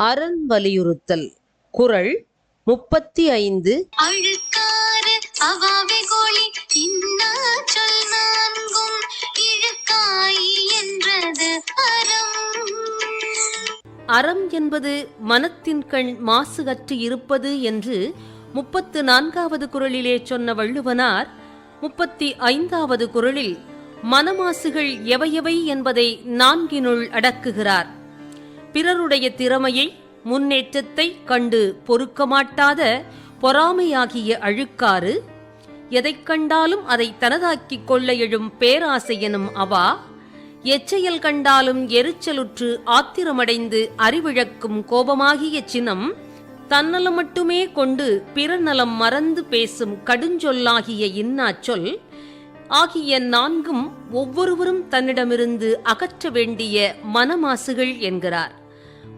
அரண் வலியுறுத்தல் குறள் முப்பத்தி ஐந்து. அறம். அறம் என்பது மனத்தின் கண் மாசு அற்று இருப்பது என்று முப்பத்து நான்காவது குறளிலே சொன்ன வள்ளுவனார் முப்பத்தி ஐந்தாவது குறளில் மனமாசுகள் எவையவை என்பதை நான்கினுள் அடக்குகிறார். பிறருடைய திறமையை முன்னேற்றத்தை கண்டு பொறுக்க மாட்டாத பொறாமையாகிய அழுக்காறு எதைக் கண்டாலும் அதை தனதாக்கிக் கொள்ள எழும் பேராசை எனும் அவா எச்செயல் கண்டாலும் எரிச்சலுற்று ஆத்திரமடைந்து அறிவிழக்கும் கோபமாகிய சினம் தன்னலம் மட்டுமே கொண்டு பிறநலம் மறந்து பேசும் கடுஞ்சொல்லாகிய இன்னாச்சொல் ஆகிய நான்கும் ஒவ்வொருவரும் தன்னிடமிருந்து அகற்ற வேண்டிய மனமாசுகள் என்கிறார்.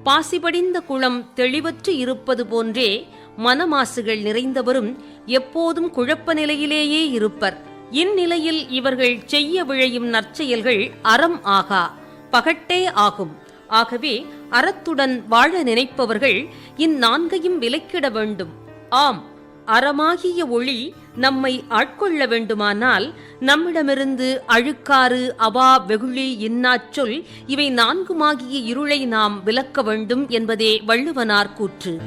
பாசிபடிந்த குளம் தெளிவற்று இருப்பது போன்றே மனமாசுகள் நிறைந்தவரும் எப்போதும் குழப்ப நிலையிலேயே இருப்பர். இந்நிலையில் இவர்கள் செய்ய விழையும் நற்செயல்கள் அறம் ஆகா பகட்டே ஆகும். ஆகவே அறத்துடன் வாழ நினைப்பவர்கள் இந்நான்கையும் விலக்கிட வேண்டும். ஆம் அறமாகிய ஒளி நம்மை ஆட்கொள்ள வேண்டுமானால் நம்மிடமிருந்து அழுக்காறு அவா வெகுளி இன்னாச்சொல் இவை நான்குமாகிய இருளை நாம் விலக்க வேண்டும் என்பதே வள்ளுவனார் கூற்று.